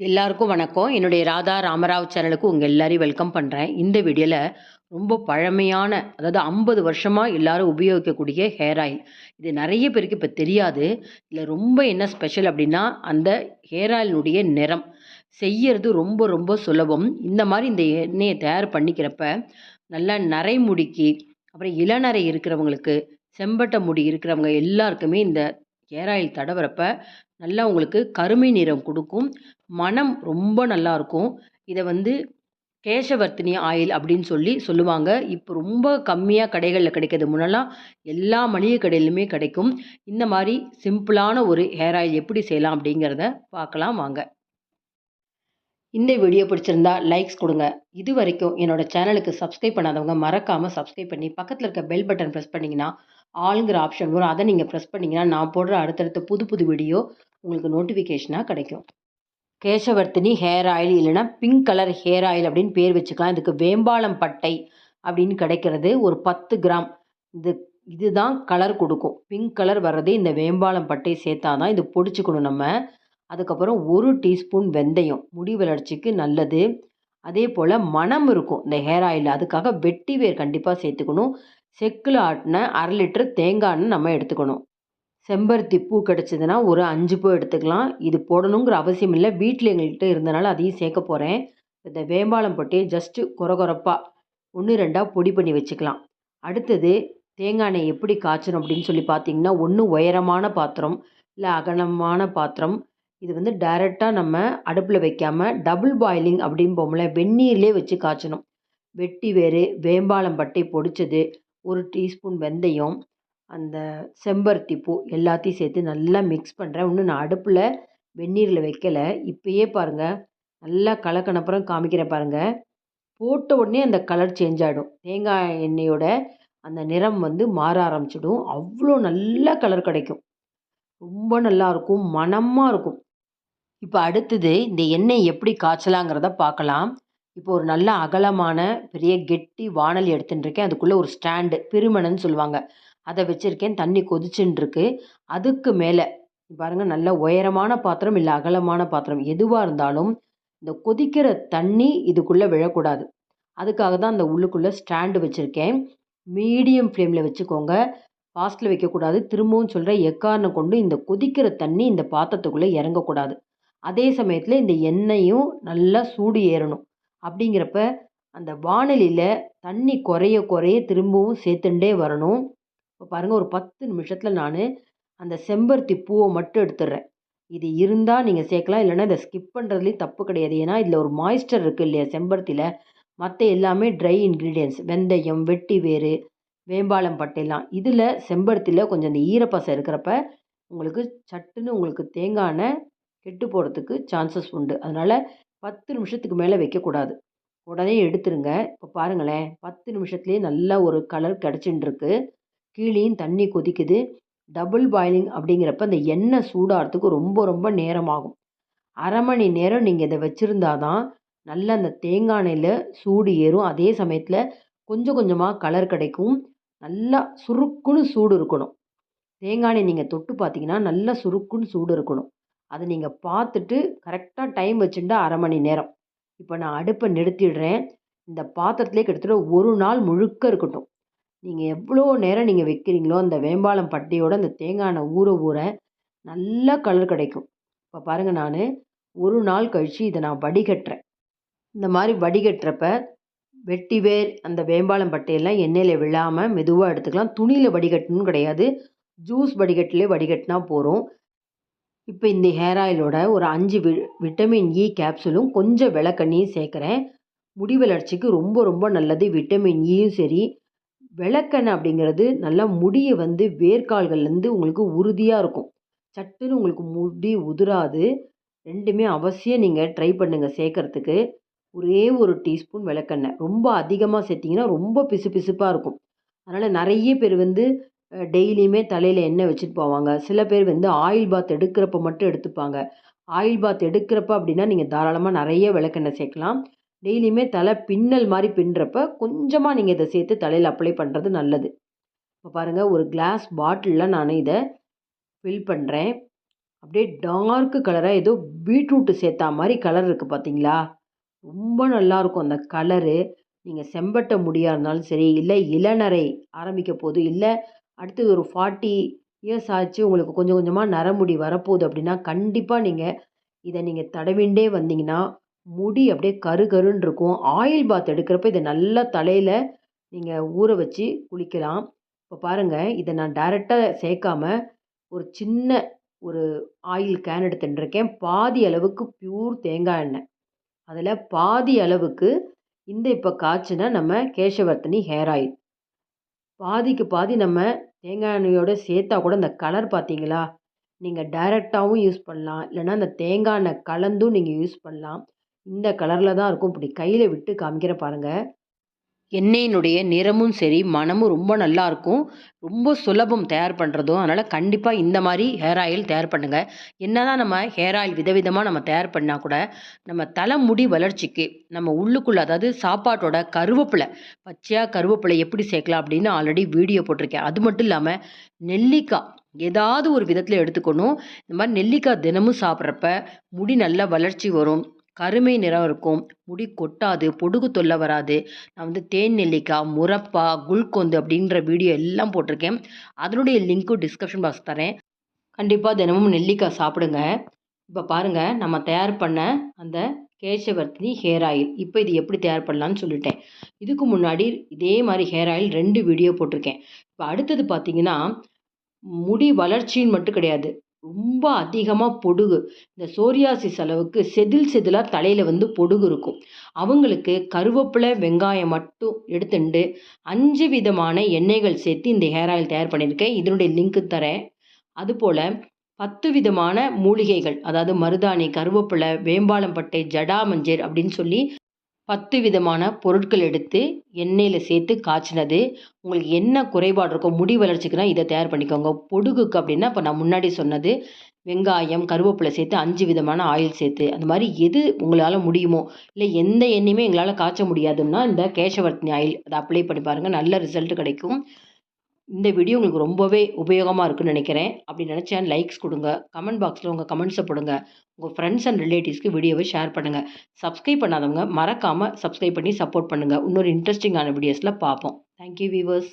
எல்லாருக்கும் வணக்கம். என்னுடைய ராதா ராமராவ் சேனலுக்கு உங்கள் எல்லாரையும் வெல்கம் பண்ணுறேன் இந்த வீடியோவில் ரொம்ப பழமையான அதாவது ஐம்பது வருஷமாக எல்லாரும் உபயோகிக்கக்கூடிய ஹேர் ஆயில். இது நிறைய பேருக்கு இப்போ தெரியாது. இதில் ரொம்ப என்ன ஸ்பெஷல் அப்படின்னா அந்த ஹேர் ஆயிலினுடைய நிறம். செய்யறது ரொம்ப ரொம்ப சுலபம். இந்த மாதிரி இந்த எண்ணெயை தயார் பண்ணிக்கிறப்ப, நல்லா நரைமுடிக்கு, அப்புறம் இளநரை இருக்கிறவங்களுக்கு, செம்பட்ட முடி இருக்கிறவங்க எல்லாருக்குமே இந்த ஹேர் ஆயில் தடவுறப்ப, நல்லா உங்களுக்கு கருமை நிறம் கொடுக்கும் மனம் ரொம்ப நல்லாயிருக்கும் இதை வந்து கேசவர்த்தினி ஆயில் அப்படின்னு சொல்லி சொல்லுவாங்க. இப்போ ரொம்ப கம்மியாக கடைகளில் கிடைக்கிறது முன்னெல்லாம் எல்லா மளிகை கடையிலுமே கிடைக்கும். இந்த மாதிரி சிம்பிளான ஒரு ஹேர் ஆயில் எப்படி செய்யலாம் அப்படிங்கிறத பார்க்கலாம் வாங்க. இந்த வீடியோ பிடிச்சிருந்தா லைக்ஸ் கொடுங்க இது வரைக்கும் என்னோடய சேனலுக்கு சப்ஸ்கிரைப் பண்ணாதவங்க மறக்காமல் சப்ஸ்கிரைப் பண்ணி, பக்கத்தில் இருக்க பெல் பட்டன் பிரஸ் பண்ணிங்கன்னா ஆளுங்கிற ஆப்ஷன் வரும். அதை நீங்கள் ப்ரெஸ் பண்ணிங்கன்னா நான் போடுற அடுத்தடுத்த புது புது வீடியோ உங்களுக்கு நோட்டிஃபிகேஷனாக கிடைக்கும். கேசவர்த்தினி ஹேர் ஆயில் இல்லைனா பிங்க் கலர் ஹேர் ஆயில் அப்படின்னு பேர் வச்சுக்கலாம். இதுக்கு வேம்பாளம் பட்டை அப்படின்னு கிடைக்கிறது. ஒரு 10 கிராம். இது இதுதான் கலர் கொடுக்கும் பிங்க் கலர் வர்றது இந்த வேம்பாலம் பட்டை சேர்த்தா தான். இது பொடிச்சுக்கணும் நம்ம. அதுக்கப்புறம் ஒரு டீஸ்பூன் வெந்தயம். முடி வளர்ச்சிக்கு நல்லது. அதே போல் மணம் இருக்கும் இந்த ஹேர் ஆயில் அதுக்காக வெட்டி வேர் கண்டிப்பாக சேர்த்துக்கணும். செக்குல ஆட்டின அரை லிட்டர் தேங்காய் எண்ணெய் நம்ம எடுத்துக்கணும். செம்பருத்தி பூ கிடச்சிதுன்னா ஒரு அஞ்சு பூ எடுத்துக்கலாம். இது போடணுங்கிற அவசியம் இல்லை வீட்டில் எங்கள்கிட்ட இருந்தனால அதையும் சேர்க்க போகிறேன் இந்த வேம்பாலம் பட்டைய ஜஸ்ட்டு கொர கொரப்பா 1, 2ஆ பொடி பண்ணி வச்சுக்கலாம். அடுத்தது தேங்காய் எண்ணெய் எப்படி காய்ச்சணும் அப்படின்னு சொல்லி பார்த்தீங்கன்னா, ஒன்று உயரமான பாத்திரம், இல்லை அகலமான பாத்திரம். இது வந்து டைரெக்டாக நம்ம அடுப்பில் வைக்காமல் டபுள் பாயிலிங் அப்படின்னு போம்ல வெந்நீர்லேயே வச்சு காய்ச்சணும். வெட்டி வேறு வேம்பாலம் பட்டை பொடிச்சது, ஒரு டீஸ்பூன் வெந்தயம், அந்த செம்பருத்தி பூ எல்லாத்தையும் சேர்த்து நல்லா மிக்ஸ் பண்ணுறேன் இன்னும் நான் அடுப்பில் வெந்நீரில் வைக்கல. இப்போயே பாருங்க, நல்லா கலக்கணப்புறம் காமிக்கிறேன் பாருங்கள் போட்ட உடனே அந்த கலர் சேஞ்ச் ஆகிடும் தேங்காய் எண்ணெயோட அந்த நிறம் வந்து மாற ஆரம்பிச்சிடும். அவ்வளோ நல்ல கலர் கிடைக்கும். ரொம்ப நல்லாருக்கும். மணமாக இருக்கும். இப்போ அடுத்தது இந்த எண்ணெய் எப்படி காய்ச்சலாங்கிறத பார்க்கலாம். இப்போ ஒரு நல்ல அகலமான பெரிய கெட்டி வாணலி எடுத்துட்டுருக்கேன் அதுக்குள்ளே ஒரு ஸ்டாண்டு பிரிமணன்னு சொல்லுவாங்க. அதை வச்சுருக்கேன் தண்ணி கொதிச்சுட்டுருக்கு அதுக்கு மேலே பாருங்கள் நல்ல உயரமான பாத்திரம், இல்லை அகலமான பாத்திரம் எதுவாக இருந்தாலும், இந்த கொதிக்கிற தண்ணி இதுக்குள்ளே விழக்கூடாது. அதுக்காக தான் அந்த உள்ளுக்குள்ளே ஸ்டாண்டு வச்சுருக்கேன் மீடியம் ஃப்ளேமில் வச்சுக்கோங்க. ஃபாஸ்ட்டில் வைக்கக்கூடாது. திரும்பவும் சொல்கிற எக்காரணம் கொண்டு இந்த கொதிக்கிற தண்ணி இந்த பாத்திரத்துக்குள்ளே இறங்கக்கூடாது. அதே சமயத்தில் இந்த எண்ணெயும் நல்லா சூடு ஏறணும். அப்படிங்கிறப்ப அந்த வாணலில தண்ணி குறைய குறைய திரும்பவும் சேர்த்துண்டே வரணும். இப்போ பாருங்கள் ஒரு பத்து நிமிஷத்தில் நான் அந்த செம்பருத்தி பூவை மட்டும் எடுத்துடுறேன். இது இருந்தால் நீங்கள் சேர்க்கலாம். இல்லைன்னா இதை ஸ்கிப் பண்ணுறதுலேயும் தப்பு கிடையாது. ஏன்னா, இதில் ஒரு மாய்ஸ்டர் இருக்குது இல்லையா செம்பருத்தியில் மற்ற எல்லாமே ட்ரை இன்க்ரீடியன்ஸ் வெந்தயம், வெட்டி வேறு வேம்பாலம் பட்டைலாம். இதில் செம்பருத்தியில் கொஞ்சம் அந்த ஈரப்பசை இருக்கிறப்ப, உங்களுக்கு சட்டுன்னு உங்களுக்கு தேங்காய் எண்ணெய் கெட்டு போகிறதுக்கு சான்சஸ் உண்டு. அதனால் 10 நிமிஷத்துக்கு மேலே வைக்கக்கூடாது. உடனே எடுத்துருங்க. இப்போ பாருங்களேன், பத்து நிமிஷத்துலேயே நல்லா ஒரு கலர் கிடச்சின்ருக்கு கீழேயும் தண்ணி கொதிக்குது. டபுள் பாயிலிங் அப்படிங்கிறப்ப அந்த எண்ணெய் சூடாகிறதுக்கு ரொம்ப ரொம்ப நேரமாகும் அரை மணி நேரம் நீங்கள் இதை வச்சுருந்தா தான், நல்லா அந்த தேங்காய் எண்ணெயில் சூடு ஏறும். அதே சமயத்தில் கொஞ்சம் கொஞ்சமாக கலர் கிடைக்கும். நல்லா சுருக்குன்னு சூடு இருக்கணும். தேங்காய் எண்ணெய் நீங்கள் தொட்டு பார்த்தீங்கன்னா, நல்லா சுருக்குன்னு சூடு இருக்கணும். அதை நீங்கள் பார்த்துட்டு கரெக்டாக டைம் வச்சுருந்தா அரை மணி நேரம். இப்போ நான் அடுப்பை நிறுத்திடுறேன். இந்த பாத்திரத்துலேயே கிட்டத்தட்ட ஒரு நாள் முழுக்க இருக்கட்டும். நீங்கள் எவ்வளோ நேரம் நீங்கள் வைக்கிறீங்களோ, அந்த வேம்பாலம் பட்டையோட அந்த தேங்காய் எண்ணெய் ஊற ஊற நல்ல கலர் கிடைக்கும். இப்போ பாருங்கள் நான் ஒரு நாள் கழிச்சு இதை நான் வடிகட்டுறேன். இந்த மாதிரி வடிகட்டுறப்ப, வெட்டி வேர், அந்த வேம்பாலம் பட்டையெல்லாம் எண்ணெயில் விழாமல் மெதுவாக எடுத்துக்கலாம். துணியில் வடிகட்டணும்னு கிடையாது. ஜூஸ் வடிகட்டிலே வடிகட்டினா போகிறோம் இப்போ இந்த ஹேர் ஆயிலோட ஒரு அஞ்சு வி விட்டமின் இ கேப்சூலும், கொஞ்சம் விளக்கண்ணியும் சேர்க்குறேன் முடி வளர்ச்சிக்கு ரொம்ப ரொம்ப நல்லது. விட்டமின் இயும் e சரி, விளக்கெண்ணெய் அப்படிங்கிறது நல்லா முடியை வந்து வேர்க்கால்கள்லேருந்து உங்களுக்கு உறுதியாக இருக்கும். சட்டுன்னு உங்களுக்கு முடி உதிராது. ரெண்டுமே அவசியம் நீங்கள் ட்ரை பண்ணுங்கள் சேர்க்கறதுக்கு. ஒரே ஒரு டீஸ்பூன் விளக்கெண்ணெய். ரொம்ப அதிகமாக சேர்த்திங்கன்னா ரொம்ப பிசு பிசுப்பாக இருக்கும். அதனால் நிறைய பேர் வந்து டெய்லியுமே தலையில் எண்ணெய் வச்சுட்டு போவாங்க. சில பேர் வந்து ஆயில் பாத் எடுக்கிறப்ப மட்டும் எடுத்துப்பாங்க. ஆயில் பாத் எடுக்கிறப்ப அப்படின்னா நீங்கள் தாராளமாக நிறைய விளக்கெண்ணெய் சேர்க்கலாம். டெய்லியுமே தலை பின்னல் மாதிரி பின்னுறப்ப கொஞ்சமாக நீங்கள் இதை சேர்த்து தலையில் அப்ளை பண்ணுறது நல்லது. இப்போ பாருங்கள் ஒரு கிளாஸ் பாட்டிலில் நான் இதை ஃபில் பண்ணுறேன் அப்படியே டார்க்கு கலராக ஏதோ பீட்ரூட்டு சேர்த்தா மாதிரி கலர் இருக்குது பார்த்தீங்களா ரொம்ப நல்லாயிருக்கும் அந்த கலரு நீங்கள் செம்பட்ட முடியாக இருந்தாலும் சரி இல்லை இளநரை ஆரம்பிக்க போகுது இல்லை அடுத்து ஒரு ஃபார்ட்டி இயர்ஸ் ஆச்சு உங்களுக்கு கொஞ்சம் கொஞ்சமாக நரமுடி வரப்போகுது அப்படின்னா கண்டிப்பாக நீங்கள் இதை நீங்கள் தடவிண்டே வந்தீங்கன்னா முடி அப்படியே கரு கருன்னு இருக்கும். ஆயில் பாத் எடுக்கிறப்ப இதை நல்லா தலையில் நீங்கள் ஊற வச்சு குளிக்கலாம். இப்போ பாருங்கள் இதை நான் டைரெக்டாக சேர்க்காம ஒரு சின்ன ஒரு ஆயில் கேன் எடுத்துட்டுருக்கேன் பாதி அளவுக்கு பியூர் தேங்காய் எண்ணெய். அதில் பாதி அளவுக்கு இந்த இப்போ காய்ச்சின நம்ம கேசவர்த்தினி ஹேர் ஆயில் பாதிக்கு பாதி நம்ம தேங்காய் எண்ணெயோடு சேர்த்தா கூட இந்த கலர் பார்த்தீங்களா? நீங்கள் டைரெக்டாகவும் யூஸ் பண்ணலாம். இல்லைனா அந்த தேங்காய் எண்ணெய் கலந்தும் நீங்கள் யூஸ் பண்ணலாம். இந்த கலரில் தான் இருக்கும். இப்படி கையில் விட்டு காமிக்கிற பாருங்கள் எண்ணெயினுடைய நிறமும் சரி மனமும் ரொம்ப நல்லாயிருக்கும் ரொம்ப சுலபம் தயார் பண்ணுறதும் அதனால் கண்டிப்பாக இந்த மாதிரி ஹேர் ஆயில் தயார் பண்ணுங்கள் என்ன தான் நம்ம ஹேர் ஆயில் விதவிதமாக நம்ம தயார் பண்ணால் கூட நம்ம தலைமுடி வளர்ச்சிக்கு நம்ம உள்ளுக்குள்ளே அதாவது சாப்பாட்டோட கருவேப்பிலை பச்சையாக கருவேப்பிலை எப்படி சேர்க்கலாம் அப்படின்னு ஆல்ரெடி வீடியோ போட்டிருக்கேன். அது மட்டும் இல்லாமல் நெல்லிக்காய் ஏதாவது ஒரு விதத்தில் எடுத்துக்கணும். இந்த மாதிரி நெல்லிக்காய் தினமும் சாப்பிட்றப்ப முடி நல்ல வளர்ச்சி வரும். கருமை நிறம் இருக்கும். முடி கொட்டாது பொடுகு தொல்லை வராது. நான் வந்து தேன் நெல்லிக்காய் முரப்பா குல்கொந்து அப்படின்ற வீடியோ எல்லாம் போட்டிருக்கேன். அதனுடைய லிங்க்கும் டிஸ்கிரிப்ஷன் பாக்ஸ் தரேன். கண்டிப்பாக தினமும் நெல்லிக்காய் சாப்பிடுங்க. இப்போ பாருங்கள் நம்ம தயார் பண்ண அந்த கேசவர்த்தினி ஹேர் ஆயில் இப்போ இது எப்படி தயார் பண்ணலான்னு சொல்லிட்டேன். இதுக்கு முன்னாடி இதே மாதிரி ஹேர் ஆயில் ரெண்டு வீடியோ போட்டிருக்கேன். இப்போ அடுத்தது பார்த்தீங்கன்னா முடி வளர்ச்சின்னு மட்டும் கிடையாது. ரொம்ப அதிகமாக பொடுகு. இந்த சோரியாசிஸ் அளவுக்கு செதில் செதிலாக தலையில் வந்து பொடுகு இருக்கும். அவங்களுக்கு கருவேப்பிலை வெங்காயம் மட்டும் எடுத்துட்டு அஞ்சு விதமான எண்ணெய்கள் சேர்த்து இந்த ஹேர் ஆயில் தயார் பண்ணியிருக்கேன். இதனுடைய லிங்க்கு தரேன். அதுபோல் பத்து விதமான மூலிகைகள் அதாவது மருதாணி கருவேப்பிலை வேம்பாலம்பட்டை ஜடாமஞ்சர் அப்படின்னு சொல்லி பத்து விதமான பொருட்கள் எடுத்து எண்ணெயில் சேர்த்து காய்ச்சினது. உங்களுக்கு என்ன குறைபாடு இருக்கோ முடி வளர்ச்சிக்குனா இதை தயார் பண்ணிக்கோங்க. பொடுகுக்கு அப்படின்னா இப்போ நான் முன்னாடி சொன்னது வெங்காயம் கருவேப்பிலை சேர்த்து அஞ்சு விதமான ஆயில் சேர்த்து அந்த மாதிரி எது உங்களால் முடியுமோ இல்லை எந்த எண்ணெயுமே எங்களால் காய்ச்ச முடியாதுன்னா இந்த கேசவர்த்தினி ஆயில் அதை அப்ளை பண்ணி பாருங்கள் நல்ல ரிசல்ட் கிடைக்கும். இந்த வீடியோ உங்களுக்கு ரொம்பவே உபயோகமாக இருக்குன்னு நினைக்கிறேன். அப்படி நினச்சா லைக்ஸ் கொடுங்க. கமெண்ட் பாக்ஸில் உங்கள் கமெண்ட்ஸை போடுங்க. உங்கள் ஃப்ரெண்ட்ஸ் அண்ட் ரிலேட்டிவ்ஸ்க்கு வீடியோவை ஷேர் பண்ணுங்கள் சப்ஸ்கிரைப் பண்ணாதவங்க மறக்காமல் சப்ஸ்கிரைப் பண்ணி சப்போர்ட் பண்ணுங்கள் இன்னொரு இன்ட்ரெஸ்டிங்கான வீடியோஸில் பார்ப்போம். Thank you viewers